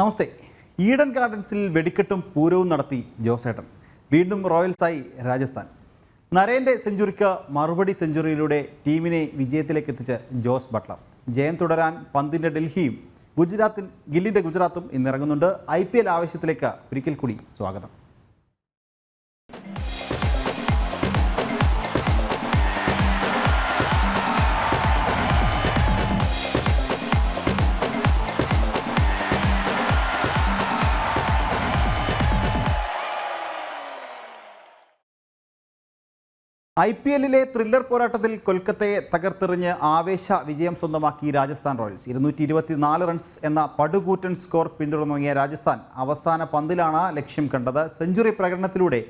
നമസ്തേ. ഈഡൻ ഗാർഡൻസിൽ വെടിക്കെട്ടും പൂരവും നടത്തി ജോസേട്ടൻ. വീണ്ടും റോയൽസായി രാജസ്ഥാൻ. നരേന്റെ സെഞ്ചുറിക്ക് മറുപടി സെഞ്ചുറിയിലൂടെ ടീമിനെ വിജയത്തിലേക്ക് എത്തിച്ച ജോസ് ബട്ട്ലർ. ജയം തുടരാൻ പന്തിന്റെ ഡൽഹിയും ഗുജറാത്തിൻ ഗില്ലിന്റെ ഗുജറാത്തും ഇന്നിറങ്ങുന്നുണ്ട്. ഐ പി എൽ ആവശ്യത്തിലേക്ക് ഒരിക്കൽ കൂടി സ്വാഗതം. ഐ പി എല്ലിലെ ത്രില്ലർ പോരാട്ടത്തിൽ കൊൽക്കത്തയെ തകർത്തെറിഞ്ഞ് ആവേശ വിജയം സ്വന്തമാക്കി രാജസ്ഥാൻ റോയൽസ്. ഇരുന്നൂറ്റി ഇരുപത്തിനാല് റൺസ് എന്ന പടുകൂറ്റൻ സ്കോർ പിന്തുടർന്നിറങ്ങിയ രാജസ്ഥാൻ അവസാന പന്തിലാണ് ലക്ഷ്യം കണ്ടത്. സെഞ്ചുറി പ്രകടനത്തിലൂടെ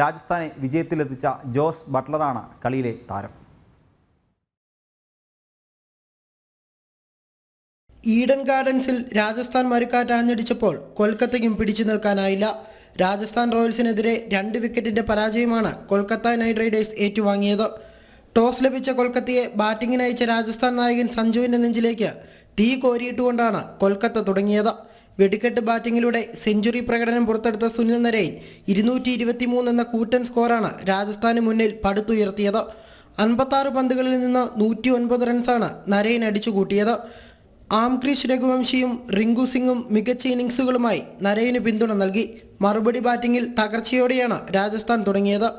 രാജസ്ഥാനെ വിജയത്തിലെത്തിച്ച ജോസ് ബട്ട്ലറാണ് കളിയിലെ താരം. ഈഡൻ ഗാർഡൻസിൽ രാജസ്ഥാൻ മരുക്കാറ്റ് ആഞ്ഞടിച്ചപ്പോൾ കൊൽക്കത്തയ്ക്കും പിടിച്ചു നിൽക്കാനായില്ല. രാജസ്ഥാൻ റോയൽസിനെതിരെ രണ്ട് വിക്കറ്റിന്റെ പരാജയമാണ് കൊൽക്കത്ത നൈറ്റ് റൈഡേഴ്സ് ഏറ്റുവാങ്ങിയത്. ടോസ് ലഭിച്ച കൊൽക്കത്തയെ ബാറ്റിംഗിന് അയച്ച രാജസ്ഥാൻ നായകൻ സഞ്ജുവിന്റെ നെഞ്ചിലേക്ക് തീ കോരിയിട്ടുകൊണ്ടാണ് കൊൽക്കത്ത തുടങ്ങിയത്. വെടിക്കെട്ട് ബാറ്റിങ്ങിലൂടെ സെഞ്ചുറി പ്രകടനം പുറത്തെടുത്ത സുനിൽ നരൈൻ ഇരുന്നൂറ്റി ഇരുപത്തിമൂന്ന് എന്ന കൂറ്റൻ സ്കോറാണ് രാജസ്ഥാന് മുന്നിൽ പടുത്തുയർത്തിയത്. അൻപത്താറ് പന്തുകളിൽ നിന്ന് നൂറ്റി ഒൻപത് റൺസാണ് നരൈൻ അടിച്ചുകൂട്ടിയത്. ആംക്രിഷ് രഘുവംശിയും റിങ്കു സിംഗും മികച്ച ഇന്നിങ്സുകളുമായി നരയിന് പിന്തുണ നൽകി. മറുപടി ബാറ്റിംഗിൽ തകർച്ചയോടെയാണ് രാജസ്ഥാൻ തുടങ്ങിയത്.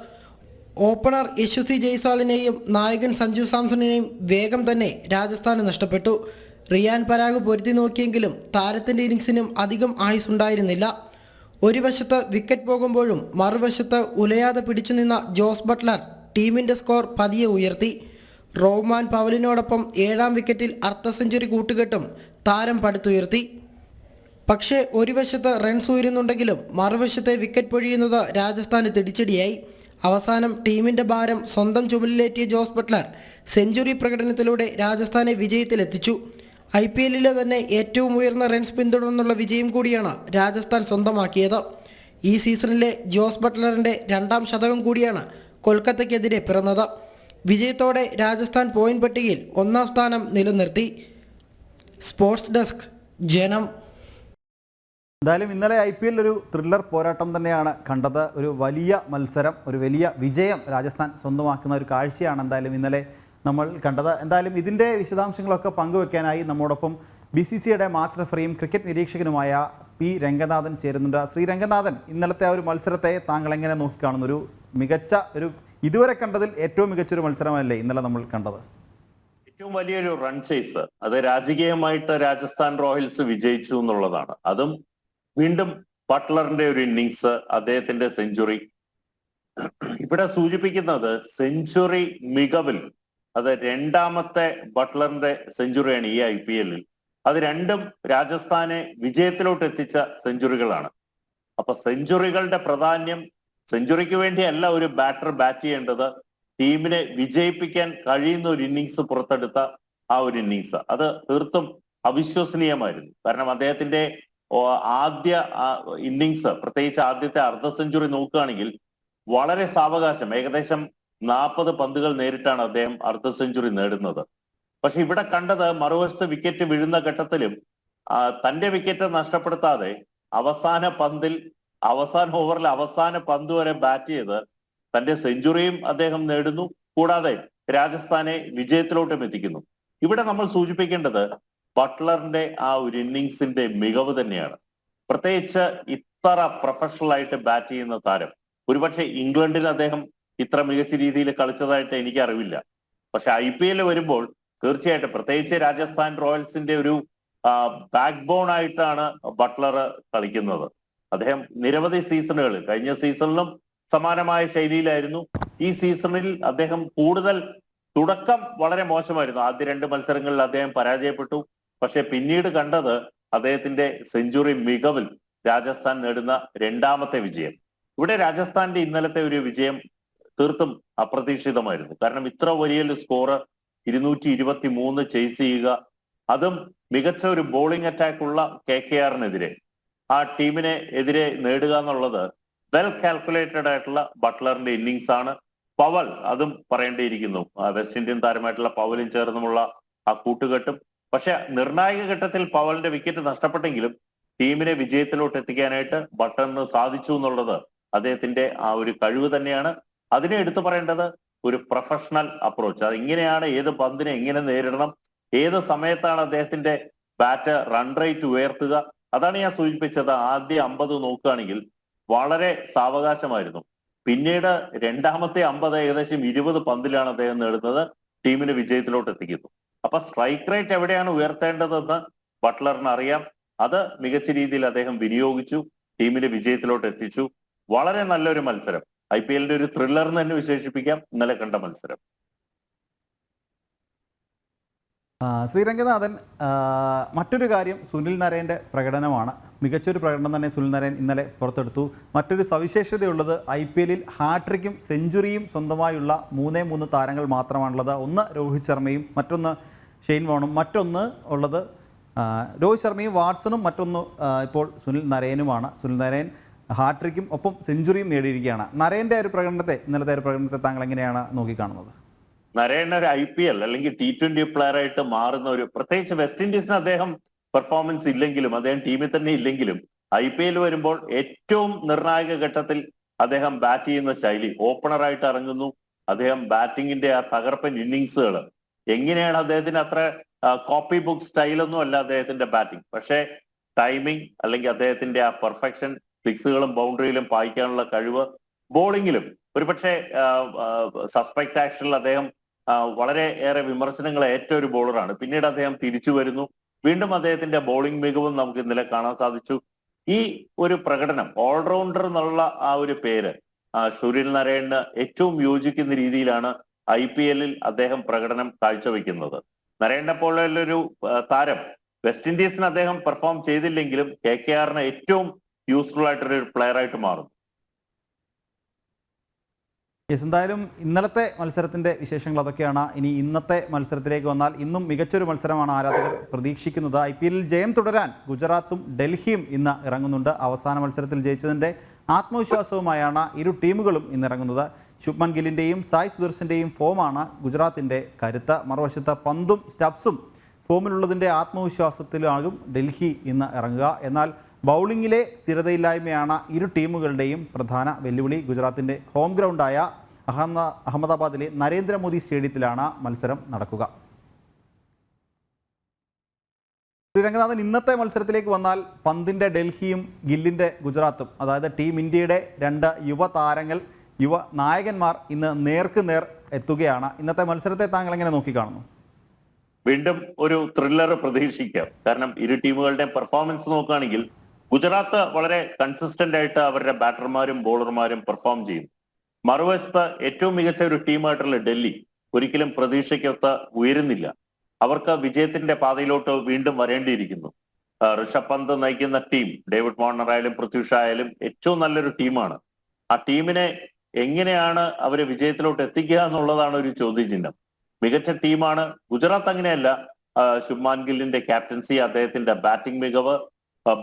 ഓപ്പണർ യശുസി ജയ്സ്വാളിനെയും നായകൻ സഞ്ജു സാംസണിനെയും വേഗം തന്നെ രാജസ്ഥാന് നഷ്ടപ്പെട്ടു. റിയാൻ പരാഗ് പൊരുത്തി നോക്കിയെങ്കിലും താരത്തിന്റെ ഇന്നിങ്സിനും അധികം ആയുസ് ഉണ്ടായിരുന്നില്ല ഒരു വശത്ത് വിക്കറ്റ് പോകുമ്പോഴും മറുവശത്ത് ഉലയാതെ പിടിച്ചു നിന്ന ജോസ് ബട്ട്ലർ ടീമിന്റെ സ്കോർ പതിയെ ഉയർത്തി. റോമാൻ പവലിനോടൊപ്പം ഏഴാം വിക്കറ്റിൽ അർദ്ധ സെഞ്ചുറി കൂട്ടുകെട്ടും താരം പടുത്തുയർത്തി. പക്ഷേ ഒരു വശത്ത് റൺസ് ഉയരുന്നുണ്ടെങ്കിലും മറുവശത്തെ വിക്കറ്റ് പൊഴിയുന്നത് രാജസ്ഥാന് തിടിച്ചടിയായി അവസാനം ടീമിന്റെ ഭാരം സ്വന്തം ചുമലിലേറ്റിയ ജോസ് ബട്ട്ലർ സെഞ്ചുറി പ്രകടനത്തിലൂടെ രാജസ്ഥാനെ വിജയത്തിലെത്തിച്ചു. ഐ പി എല്ലിലെ തന്നെ ഏറ്റവും ഉയർന്ന റൺസ് പിന്തുടർന്നുള്ള വിജയം കൂടിയാണ് രാജസ്ഥാൻ സ്വന്തമാക്കിയത്. ഈ സീസണിലെ ജോസ് ബട്ട്ലറിന്റെ രണ്ടാം ശതകം കൂടിയാണ് കൊൽക്കത്തയ്ക്കെതിരെ പിറന്നത്. വിജയത്തോടെ രാജസ്ഥാൻ പോയിന്റ് പട്ടികയിൽ ഒന്നാം സ്ഥാനം നിലനിർത്തി. സ്പോർട്സ് ഡെസ്ക് ജനം. എന്തായാലും ഇന്നലെ ഐ പി എല്ലിൽ ഒരു ത്രില്ലർ പോരാട്ടം തന്നെയാണ് കണ്ടത്. ഒരു വലിയ മത്സരം ഒരു വലിയ വിജയം രാജസ്ഥാൻ സ്വന്തമാക്കുന്ന ഒരു കാഴ്ചയാണ് എന്തായാലും ഇന്നലെ നമ്മൾ കണ്ടത്. എന്തായാലും ഇതിന്റെ വിശദാംശങ്ങളൊക്കെ പങ്കുവെക്കാനായി നമ്മോടൊപ്പം ബി സി സിയുടെ മാച്ച് റെഫറിയും ക്രിക്കറ്റ് നിരീക്ഷകനുമായ പി രംഗനാഥൻ ചേരുന്നുണ്ട്. ശ്രീ രംഗനാഥൻ ഇന്നലത്തെ ആ ഒരു മത്സരത്തെ താങ്കൾ എങ്ങനെ നോക്കിക്കാണുന്നു ഒരു മികച്ച ഒരു ഇതുവരെ കണ്ടതിൽ ഏറ്റവും മികച്ചൊരു മത്സരമല്ലേ ഇന്നലെ നമ്മൾ കണ്ടത്? ഏറ്റവും വലിയൊരു റൺ ചേസ് അത് രാജകീയമായിട്ട് രാജസ്ഥാൻ റോയൽസ് വിജയിച്ചു എന്നുള്ളതാണ്. അതും വീണ്ടും ബട്ട്ലറിന്റെ ഒരു ഇന്നിങ്സ് അദ്ദേഹത്തിന്റെ സെഞ്ചുറി. ഇവിടെ സൂചിപ്പിക്കുന്നത് സെഞ്ചുറി മികവിൽ അത് രണ്ടാമത്തെ ബട്ട്ലറിന്റെ സെഞ്ചുറിയാണ് ഈ ഐ പി എല്ലിൽ അത് രണ്ടും രാജസ്ഥാനെ വിജയത്തിലോട്ട് എത്തിച്ച സെഞ്ചുറികളാണ്. അപ്പൊ സെഞ്ചുറികളുടെ പ്രാധാന്യം സെഞ്ചുറിക്ക് വേണ്ടിയല്ല ഒരു ബാറ്റർ ബാറ്റ് ചെയ്യേണ്ടത് ടീമിനെ വിജയിപ്പിക്കാൻ കഴിയുന്ന ഒരു ഇന്നിങ്സ് പുറത്തെടുത്ത ആ ഒരു ഇന്നിങ്സ്. അത് തീർത്തും അവിശ്വസനീയമായിരുന്നു. കാരണം അദ്ദേഹത്തിന്റെ ആദ്യ ഇന്നിങ്സ് പ്രത്യേകിച്ച് ആദ്യത്തെ അർദ്ധ സെഞ്ചുറി നോക്കുകയാണെങ്കിൽ വളരെ സാവകാശം. ഏകദേശം നാൽപ്പത് പന്തുകൾ നേരിട്ടാണ് അദ്ദേഹം അർദ്ധ സെഞ്ചുറി നേടുന്നത്. പക്ഷെ ഇവിടെ കണ്ടത് മറുവശത്ത് വിക്കറ്റ് വീഴുന്ന ഘട്ടത്തിലും തന്റെ വിക്കറ്റ് നഷ്ടപ്പെടുത്താതെ അവസാന പന്തിൽ അവസാന ഓവറിൽ അവസാന പന്ത് വരെ ബാറ്റ് ചെയ്ത് തന്റെ സെഞ്ചുറിയും അദ്ദേഹം നേടുന്നു. കൂടാതെ രാജസ്ഥാനെ വിജയത്തിലോട്ടും എത്തിക്കുന്നു. ഇവിടെ നമ്മൾ സൂചിപ്പിക്കേണ്ടത് ബട്ട്ലറിന്റെ ആ ഒരു ഇന്നിങ്സിന്റെ മികവ് തന്നെയാണ്. പ്രത്യേകിച്ച് ഇത്ര പ്രൊഫഷണൽ ആയിട്ട് ബാറ്റ് ചെയ്യുന്ന താരം. ഒരുപക്ഷെ ഇംഗ്ലണ്ടിൽ അദ്ദേഹം ഇത്ര മികച്ച രീതിയിൽ കളിച്ചതായിട്ട് എനിക്ക് അറിവില്ല. പക്ഷെ ഐ പി എൽ വരുമ്പോൾ തീർച്ചയായിട്ടും പ്രത്യേകിച്ച് രാജസ്ഥാൻ റോയൽസിന്റെ ഒരു ബാക്ക് ബോൺ ആയിട്ടാണ് ബട്ട്ലർ കളിക്കുന്നത്. അദ്ദേഹം നിരവധി സീസണുകളിൽ കഴിഞ്ഞ സീസണിലും സമാനമായ ശൈലിയിലായിരുന്നു. ഈ സീസണിൽ അദ്ദേഹം കൂടുതൽ തുടക്കം വളരെ മോശമായിരുന്നു. ആദ്യ രണ്ട് മത്സരങ്ങളിൽ അദ്ദേഹം പരാജയപ്പെട്ടു. പക്ഷെ പിന്നീട് കണ്ടത് അദ്ദേഹത്തിന്റെ സെഞ്ചുറി മികവിൽ രാജസ്ഥാൻ നേടുന്ന രണ്ടാമത്തെ വിജയം. ഇവിടെ രാജസ്ഥാന്റെ ഇന്നലത്തെ ഒരു വിജയം തീർത്തും അപ്രതീക്ഷിതമായിരുന്നു. കാരണം ഇത്ര വലിയൊരു സ്കോറ് ഇരുന്നൂറ്റി ഇരുപത്തി മൂന്ന് ചേസ് ചെയ്യുക അതും മികച്ച ഒരു ബോളിംഗ് അറ്റാക്ക് ഉള്ള കെ കെ ആറിനെതിരെ ആ ടീമിനെ എതിരെ നേടുക എന്നുള്ളത് വെൽ കാൽക്കുലേറ്റഡ് ആയിട്ടുള്ള ബട്ട്ലറിന്റെ ഇന്നിങ്സ് ആണ്. പവൽ അതും പറയേണ്ടിയിരിക്കുന്നു. വെസ്റ്റ് ഇന്ത്യൻ താരമായിട്ടുള്ള പവലും ചേർന്നുമുള്ള ആ കൂട്ടുകെട്ടും പക്ഷെ നിർണായക ഘട്ടത്തിൽ പവലിന്റെ വിക്കറ്റ് നഷ്ടപ്പെട്ടെങ്കിലും ടീമിനെ വിജയത്തിലോട്ട് എത്തിക്കാനായിട്ട് ബട്ടൺ സാധിച്ചു എന്നുള്ളത് അദ്ദേഹത്തിന്റെ ആ ഒരു കഴിവ് തന്നെയാണ്. അതിനെ എടുത്തു പറയേണ്ടത് ഒരു പ്രൊഫഷണൽ അപ്രോച്ച് അത് ഇങ്ങനെയാണ് ഏത് പന്തിനെ എങ്ങനെ നേരിടണം ഏത് സമയത്താണ് അദ്ദേഹത്തിന്റെ ബാറ്റ് റൺ റേറ്റ് ഉയർത്തുക? അതാണ് ഞാൻ സൂചിപ്പിച്ചത്. ആദ്യ അമ്പത് നോക്കുകയാണെങ്കിൽ വളരെ സാവകാശമായിരുന്നു. പിന്നീട് രണ്ടാമത്തെ അമ്പത് ഏകദേശം ഇരുപത് പന്തിലാണ് അദ്ദേഹം നേടുന്നത്. ടീമിനെ വിജയത്തിലോട്ട് എത്തിക്കുന്നു. അപ്പൊ സ്ട്രൈക്ക് റേറ്റ് എവിടെയാണ് ഉയർത്തേണ്ടതെന്ന് ബട്ട്ലറിന് അറിയാം. അത് മികച്ച രീതിയിൽ അദ്ദേഹം വിനിയോഗിച്ചു ടീമിനെ വിജയത്തിലോട്ട് എത്തിച്ചു. വളരെ നല്ലൊരു മത്സരം. ഐ പി എല്ലിന്റെ ഒരു ത്രില്ലർ എന്ന് തന്നെ വിശേഷിപ്പിക്കാം. ഇന്നലെ കണ്ട മത്സരം. ശ്രീരംഗനാഥൻ മറ്റൊരു കാര്യം സുനിൽ നരേന്റെ പ്രകടനമാണ്. മികച്ചൊരു പ്രകടനം തന്നെ സുനിൽ നരേൻ ഇന്നലെ പുറത്തെടുത്തു. മറ്റൊരു സവിശേഷതയുള്ളത് ഐ പി എല്ലിൽ ഹാട്രിക്കും സെഞ്ചുറിയും സ്വന്തമായുള്ള മൂന്നേ മൂന്ന് താരങ്ങൾ മാത്രമാണുള്ളത്. ഒന്ന് രോഹിത് ശർമ്മയും മറ്റൊന്ന് ഷെയ്ൻ വോണും. മറ്റൊന്ന് ഉള്ളത് രോഹിത് ശർമ്മയും വാട്സണും മറ്റൊന്ന് ഇപ്പോൾ സുനിൽ നരേനുമാണ്. സുനിൽ നരേൻ ഹാട്രിക്കും ഒപ്പം സെഞ്ചുറിയും നേടിയിരിക്കുകയാണ്. നരേന്റെ ഒരു പ്രകടനത്തെ ഇന്നലത്തെ ഒരു പ്രകടനത്തെ താങ്കൾ എങ്ങനെയാണ് നോക്കിക്കാണുന്നത്? നരേൻ ഒരു ഐ പി എൽ അല്ലെങ്കിൽ ടി ട്വന്റി പ്ലെയർ ആയിട്ട് മാറുന്ന ഒരു പ്രത്യേകിച്ച് വെസ്റ്റ് ഇൻഡീസിന് അദ്ദേഹം പെർഫോമൻസ് ഇല്ലെങ്കിലും അദ്ദേഹം ടീമിൽ തന്നെ ഇല്ലെങ്കിലും ഐ പി എൽ വരുമ്പോൾ ഏറ്റവും നിർണായക ഘട്ടത്തിൽ അദ്ദേഹം ബാറ്റ് ചെയ്യുന്ന ശൈലി. ഓപ്പണറായിട്ട് ഇറങ്ങുന്നു. അദ്ദേഹം ബാറ്റിങ്ങിന്റെ ആ തകർപ്പൻ ഇന്നിങ്സുകൾ എങ്ങനെയാണ് അദ്ദേഹത്തിന് അത്ര കോപ്പി ബുക്ക് സ്റ്റൈലൊന്നും അല്ല അദ്ദേഹത്തിന്റെ ബാറ്റിംഗ് പക്ഷേ ടൈമിംഗ് അല്ലെങ്കിൽ അദ്ദേഹത്തിന്റെ ആ പെർഫെക്ഷൻ സിക്സുകളും ബൗണ്ടറിയിലും പായിക്കാനുള്ള കഴിവ് ബോളിങ്ങിലും ഒരുപക്ഷെ സസ്പെക്ട് ആക്ഷനിൽ അദ്ദേഹം വളരെ ഏറെ വിമർശനങ്ങൾ ഏറ്റ ഒരു ബോളറാണ് പിന്നീട് അദ്ദേഹം തിരിച്ചു വരുന്നു. വീണ്ടും അദ്ദേഹത്തിന്റെ ബോളിംഗ് മികവും നമുക്ക് ഇന്നലെ കാണാൻ സാധിച്ചു. ഈ ഒരു പ്രകടനം ഓൾറൗണ്ടർ എന്നുള്ള ആ ഒരു പേര് സൂര്യൻ നാരായണന് ഏറ്റവും യോജിക്കുന്ന രീതിയിലാണ് ഐ പി എല്ലിൽ അദ്ദേഹം പ്രകടനം കാഴ്ചവെക്കുന്നത്. നരേണ്ട പോലുള്ളൊരു ആ, താരം. വെസ്റ്റ് ഇൻഡീസിന് അദ്ദേഹം പെർഫോം ചെയ്തില്ലെങ്കിലും കെ കെ ആറിന് ഏറ്റവും യൂസ്ഫുൾ ആയിട്ടൊരു പ്ലെയർ ആയിട്ട് മാറും യെസ് എന്തായാലും ഇന്നലത്തെ മത്സരത്തിന്റെ വിശേഷങ്ങൾ അതൊക്കെയാണ്. ഇനി ഇന്നത്തെ മത്സരത്തിലേക്ക് വന്നാൽ ഇന്നും മികച്ചൊരു മത്സരമാണ് ആരാധകർ പ്രതീക്ഷിക്കുന്നത്. ഐ പി എല്ലിൽ ജയം തുടരാൻ ഗുജറാത്തും ഡൽഹിയും ഇന്ന് ഇറങ്ങുന്നുണ്ട്. അവസാന മത്സരത്തിൽ ജയിച്ചതിന്റെ ആത്മവിശ്വാസവുമായാണ് ഇരു ടീമുകളും ഇന്ന് ഇറങ്ങുന്നത് ശുഭ്മൻ ഗില്ലിന്റെയും സായ് സുദർശന്റെയും ഫോമാണ് ഗുജറാത്തിന്റെ കരുത്ത മറുവശത്ത് പന്തും സ്റ്റബ്സും ഫോമിലുള്ളതിന്റെ ആത്മവിശ്വാസത്തിലാകും ഡൽഹി ഇന്ന് ഇറങ്ങുക. എന്നാൽ ബൗളിങ്ങിലെ സ്ഥിരതയില്ലായ്മയാണ് ഇരു ടീമുകളുടെയും പ്രധാന വെല്ലുവിളി. ഗുജറാത്തിന്റെ ഹോം ഗ്രൗണ്ടായ അഹമ്മ അഹമ്മദാബാദിലെ നരേന്ദ്രമോദി സ്റ്റേഡിയത്തിലാണ് മത്സരം നടക്കുക. ശ്രീരംഗനാഥൻ ഇന്നത്തെ മത്സരത്തിലേക്ക് വന്നാൽ പന്തിന്റെ ഡൽഹിയും ഗില്ലിന്റെ ഗുജറാത്തും അതായത് ടീം ഇന്ത്യയുടെ രണ്ട് യുവതാരങ്ങൾ യുവ നായകന്മാർ ഇന്ന് നേർക്ക് നേർ എത്തുകയാണ്. ഇന്നത്തെ മത്സരത്തെ താങ്കൾ എങ്ങനെ നോക്കിക്കാണുന്നു? വീണ്ടും ഒരു ത്രില്ലർ പ്രതീക്ഷിക്കാം. കാരണം ഇരു ടീമുകളുടെയും പെർഫോമൻസ് നോക്കുകയാണെങ്കിൽ ഗുജറാത്ത് വളരെ കൺസിസ്റ്റന്റ് ആയിട്ട് അവരുടെ ബാറ്റർമാരും ബോളർമാരും പെർഫോം ചെയ്യും. മറുവശത്ത് ഏറ്റവും മികച്ച ഒരു ടീമായിട്ടുള്ള ഡൽഹി ഒരിക്കലും പ്രതീക്ഷയ്ക്കൊത്ത് ഉയരുന്നില്ല. അവർക്ക് വിജയത്തിന്റെ പാതയിലോട്ട് വീണ്ടും വരേണ്ടിയിരിക്കുന്നു. ഋഷഭ് പന്ത് നയിക്കുന്ന ടീം ഡേവിഡ് വാർണർ ആയാലും പൃഥ്വിഷ ആയാലും ഏറ്റവും നല്ലൊരു ടീമാണ്. ആ ടീമിനെ എങ്ങനെയാണ് അവരെ വിജയത്തിലോട്ട് എത്തിക്കുക എന്നുള്ളതാണ് ഒരു ചോദ്യചിഹ്നം. മികച്ച ടീമാണ് ഗുജറാത്ത് അങ്ങനെയല്ല. ശുഭ്മാൻ ഗില്ലിന്റെ ക്യാപ്റ്റൻസി അദ്ദേഹത്തിന്റെ ബാറ്റിംഗ് മികവ്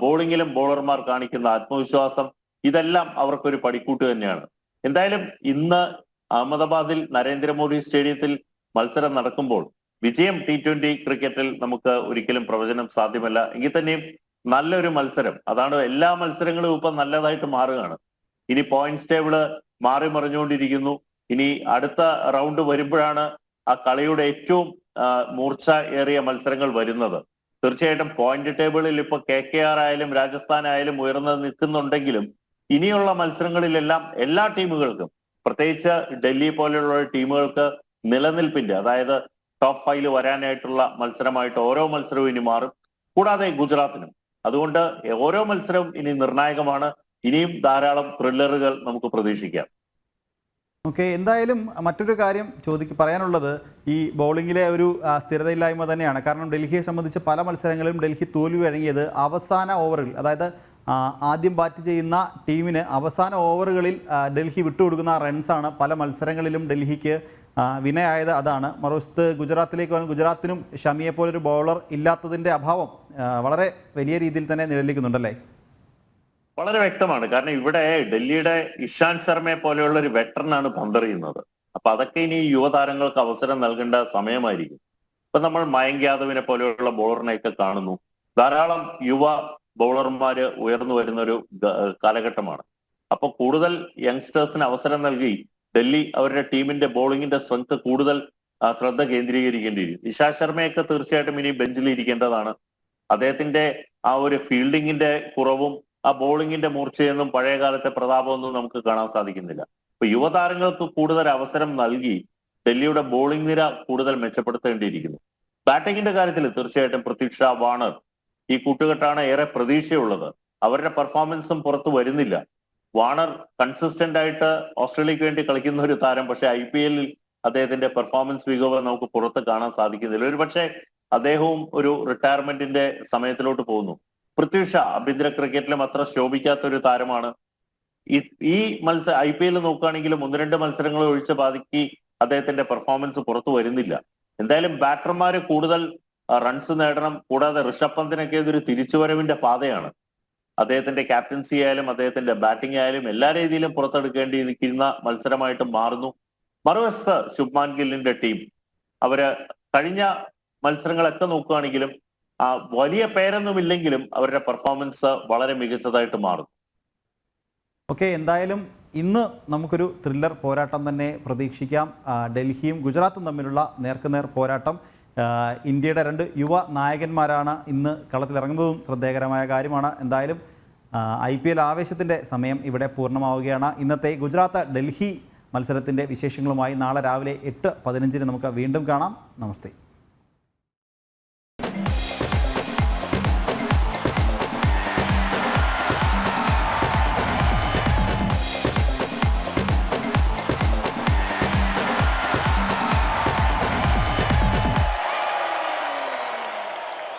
ബോളിങ്ങിലും ബോളർമാർ കാണിക്കുന്ന ആത്മവിശ്വാസം ഇതെല്ലാം അവർക്കൊരു പടിക്കൂട്ട് തന്നെയാണ്. എന്തായാലും ഇന്ന് അഹമ്മദാബാദിൽ നരേന്ദ്രമോദി സ്റ്റേഡിയത്തിൽ മത്സരം നടക്കുമ്പോൾ വിജയം ടി ട്വന്റി ക്രിക്കറ്റിൽ നമുക്ക് ഒരിക്കലും പ്രവചനം സാധ്യമല്ല. എങ്കിൽ തന്നെയും നല്ലൊരു മത്സരം. അതാണ് എല്ലാ മത്സരങ്ങളും ഇപ്പൊ നല്ലതായിട്ട് മാറുകയാണ്. ഇനി പോയിന്റ്സ് ടേബിൾ മാറി മറിഞ്ഞുകൊണ്ടിരിക്കുന്നു. ഇനി അടുത്ത റൗണ്ട് വരുമ്പോഴാണ് ആ കളിയുടെ ഏറ്റവും മൂർച്ച ഏറിയ മത്സരങ്ങൾ വരുന്നത്. തീർച്ചയായിട്ടും പോയിന്റ് ടേബിളിൽ ഇപ്പൊ കെ കെ ആർ ആയാലും രാജസ്ഥാൻ ആയാലും ഉയർന്ന് നിൽക്കുന്നുണ്ടെങ്കിലും ഇനിയുള്ള മത്സരങ്ങളിലെല്ലാം എല്ലാ ടീമുകൾക്കും പ്രത്യേകിച്ച് ഡൽഹി പോലെയുള്ള ടീമുകൾക്ക് നിലനിൽപ്പിന്റെ അതായത് ടോപ്പ് ഫൈവിൽ വരാനായിട്ടുള്ള മത്സരമായിട്ട് ഓരോ മത്സരവും ഇനി മാറും. കൂടാതെ ഗുജറാത്തിനും. അതുകൊണ്ട് ഓരോ മത്സരവും ഇനി നിർണായകമാണ്. ഇനിയും ധാരാളം ത്രില്ലറുകൾ നമുക്ക് പ്രതീക്ഷിക്കാം. ഓക്കെ എന്തായാലും മറ്റൊരു കാര്യം ചോദിക്ക് പറയാനുള്ളത് ഈ ബൗളിങ്ങിലെ ഒരു സ്ഥിരതയില്ലായ്മ തന്നെയാണ്. കാരണം ഡൽഹിയെ സംബന്ധിച്ച് പല മത്സരങ്ങളിലും ഡൽഹി തോൽവി വഴങ്ങിയത് അവസാന ഓവറിൽ അതായത് ആദ്യം ബാറ്റ് ചെയ്യുന്ന ടീമിന് അവസാന ഓവറുകളിൽ ഡൽഹി വിട്ടുകൊടുക്കുന്ന റൺസാണ് പല മത്സരങ്ങളിലും ഡൽഹിക്ക് വിനയായത്. അതാണ്. മറുവശത്ത് ഗുജറാത്തിലേക്ക് വന്നാൽ ഗുജറാത്തിനും ഷമിയെപ്പോലൊരു ബൗളർ ഇല്ലാത്തതിന്റെ അഭാവം വളരെ വലിയ രീതിയിൽ തന്നെ നിഴലിക്കുന്നുണ്ടല്ലേ? വളരെ വ്യക്തമാണ്. കാരണം ഇവിടെ ഡൽഹിയുടെ ഇഷാന്ത് ശർമ്മയെ പോലെയുള്ള ഒരു വെറ്ററിനാണ് പന്തറിയുന്നത്. അപ്പൊ അതൊക്കെ ഇനി യുവതാരങ്ങൾക്ക് അവസരം നൽകേണ്ട സമയമായിരിക്കും. ഇപ്പൊ നമ്മൾ മയങ്ക് യാദവിനെ പോലെയുള്ള ബോളറിനെയൊക്കെ കാണുന്നു. ധാരാളം യുവ ബൗളർമാര് ഉയർന്നു വരുന്ന ഒരു കാലഘട്ടമാണ്. അപ്പൊ കൂടുതൽ യങ്സ്റ്റേഴ്സിന് അവസരം നൽകി ഡൽഹി അവരുടെ ടീമിന്റെ ബോളിങ്ങിന്റെ സ്ട്രെങ്ത് കൂടുതൽ ശ്രദ്ധ ശ്രദ്ധ കേന്ദ്രീകരിക്കേണ്ടിയിരിക്കും ഇഷാ ശർമ്മയൊക്കെ തീർച്ചയായിട്ടും ഇനി ബെഞ്ചിൽ ഇരിക്കേണ്ടതാണ് അദ്ദേഹത്തിന്റെ ആ ഒരു ഫീൽഡിങ്ങിന്റെ കുറവും ആ ബോളിങ്ങിന്റെ മൂർച്ചയൊന്നും പഴയ കാലത്തെ പ്രതാപമൊന്നും നമുക്ക് കാണാൻ സാധിക്കുന്നില്ല. അപ്പൊ യുവതാരങ്ങൾക്ക് കൂടുതൽ അവസരം നൽകി ഡൽഹിയുടെ ബോളിംഗ് നിര കൂടുതൽ മെച്ചപ്പെടുത്തേണ്ടിയിരിക്കുന്നു. ബാറ്റിംഗിന്റെ കാര്യത്തിൽ തീർച്ചയായിട്ടും പ്രതീക്ഷ വാണർ ഈ കൂട്ടുകെട്ടാണ് ഏറെ പ്രതീക്ഷയുള്ളത്. അവരുടെ പെർഫോമൻസും പുറത്തു വരുന്നില്ല. വാണർ കൺസിസ്റ്റന്റ് ആയിട്ട് ഓസ്ട്രേലിയക്ക് വേണ്ടി കളിക്കുന്ന ഒരു താരം പക്ഷെ ഐ പി എല്ലിൽ അദ്ദേഹത്തിന്റെ പെർഫോമൻസ് മികവ് നമുക്ക് പുറത്ത് കാണാൻ സാധിക്കുന്നില്ല. ഒരു പക്ഷേ അദ്ദേഹവും ഒരു റിട്ടയർമെന്റിന്റെ സമയത്തിലോട്ട് പോകുന്നു. പൃഥ്വിഷ ആഭ്യന്തര ക്രിക്കറ്റിലും അത്ര ശോഭിക്കാത്ത ഒരു താരമാണ്. ഈ മത്സര ഐ പി എൽ നോക്കുകയാണെങ്കിലും ഒന്ന് രണ്ട് മത്സരങ്ങൾ ഒഴിച്ച് ബാക്കി അദ്ദേഹത്തിന്റെ പെർഫോമൻസ് പുറത്തു വരുന്നില്ല. എന്തായാലും ബാറ്റർമാര് കൂടുതൽ റൺസ് നേടണം. കൂടാതെ ഋഷഭ് പന്തിനൊക്കെ ഇതൊരു തിരിച്ചുവരവിന്റെ പാതയാണ്. അദ്ദേഹത്തിന്റെ ക്യാപ്റ്റൻസി ആയാലും അദ്ദേഹത്തിന്റെ ബാറ്റിംഗ് ആയാലും എല്ലാ രീതിയിലും പുറത്തെടുക്കേണ്ടിയിരിക്കുന്ന മത്സരമായിട്ട് മാറുന്നു. മറുവശത്ത് ശുഭ്മാൻ ഗില്ലിന്റെ ടീം അവർ കഴിഞ്ഞ മത്സരങ്ങളൊക്കെ നോക്കുകയാണെങ്കിലും വലിയ പേരൊന്നുമില്ലെങ്കിലും അവരുടെ പെർഫോമൻസ് വളരെ മികച്ചതായിട്ട് മാറും. ഓക്കെ എന്തായാലും ഇന്ന് നമുക്കൊരു ത്രില്ലർ പോരാട്ടം തന്നെ പ്രതീക്ഷിക്കാം. ഡൽഹിയും ഗുജറാത്തും തമ്മിലുള്ള നേർക്കുനേർ പോരാട്ടം. ഇന്ത്യയുടെ രണ്ട് യുവ നായകന്മാരാണ് ഇന്ന് കളത്തിലിറങ്ങുന്നതും ശ്രദ്ധേയകരമായ കാര്യമാണ്. എന്തായാലും ഐ പി എൽ ആവേശത്തിന്റെ സമയം ഇവിടെ പൂർണമാവുകയാണ്. ഇന്നത്തെ ഗുജറാത്ത് ഡൽഹി മത്സരത്തിന്റെ വിശേഷങ്ങളുമായി നാളെ രാവിലെ എട്ട് പതിനഞ്ചിന് നമുക്ക് വീണ്ടും കാണാം. നമസ്തേ.